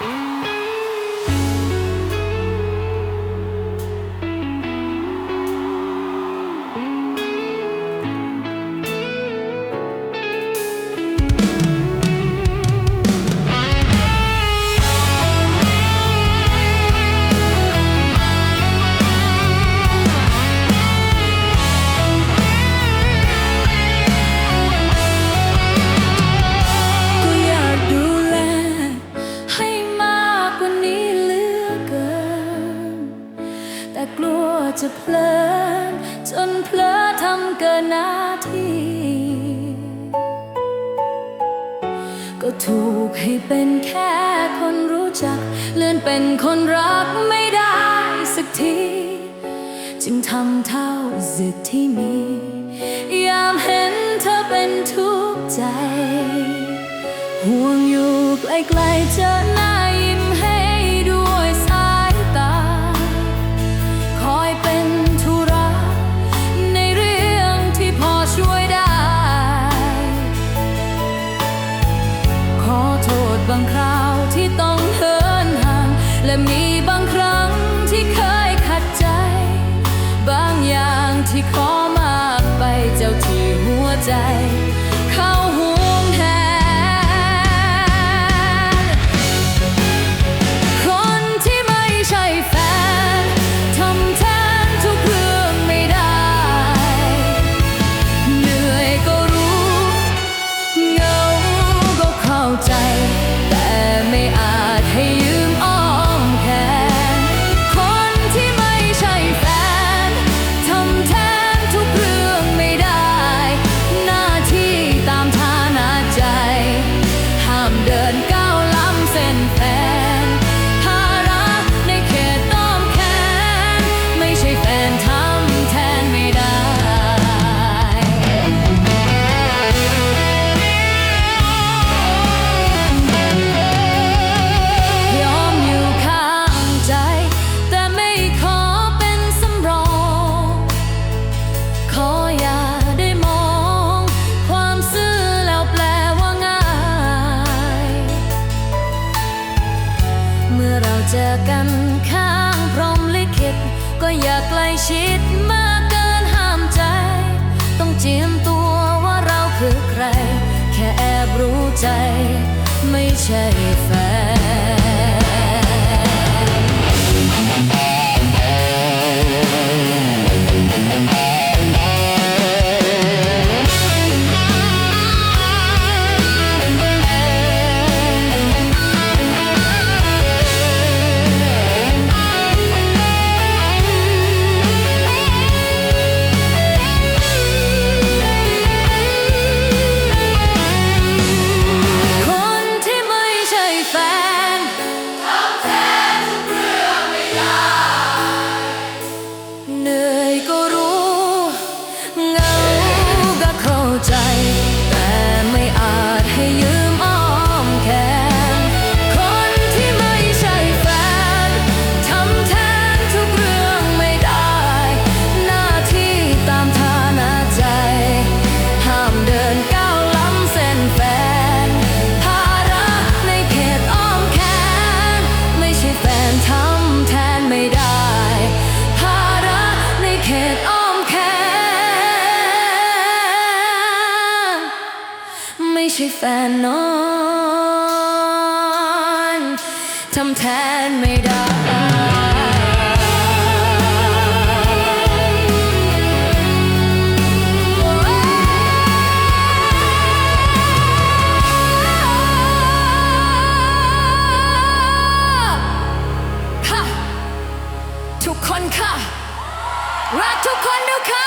ก็ แต่กลัวจะเพลินจนเพลอทำเกินหน้าที่ ก็ถูกให้เป็นแค่คนรู้จัก เลื่อนเป็นคนรักไม่ได้สักที จึงทำเท่าสิทธิ์ที่มี ยามเห็นเธอเป็นทุกข์ใจ ห่วงอยู่ไกล้ๆเจอหน้ บางครั้งที่เคยขัดใจ บางอย่างที่ขอมากไปเจ้าที่หัวใจ กันข้างพรมลิขิตก็อยากใกล้ชิดมากเกินห้ามใจ ต้องเจียมตัวว่าเราคือใคร แค่แอบรู้ใจ ไม่ใช่แฟน ใช่แฟนนอนทำแทนไม่ได้ทุกคนค่ะ รักทุกคนนะคะ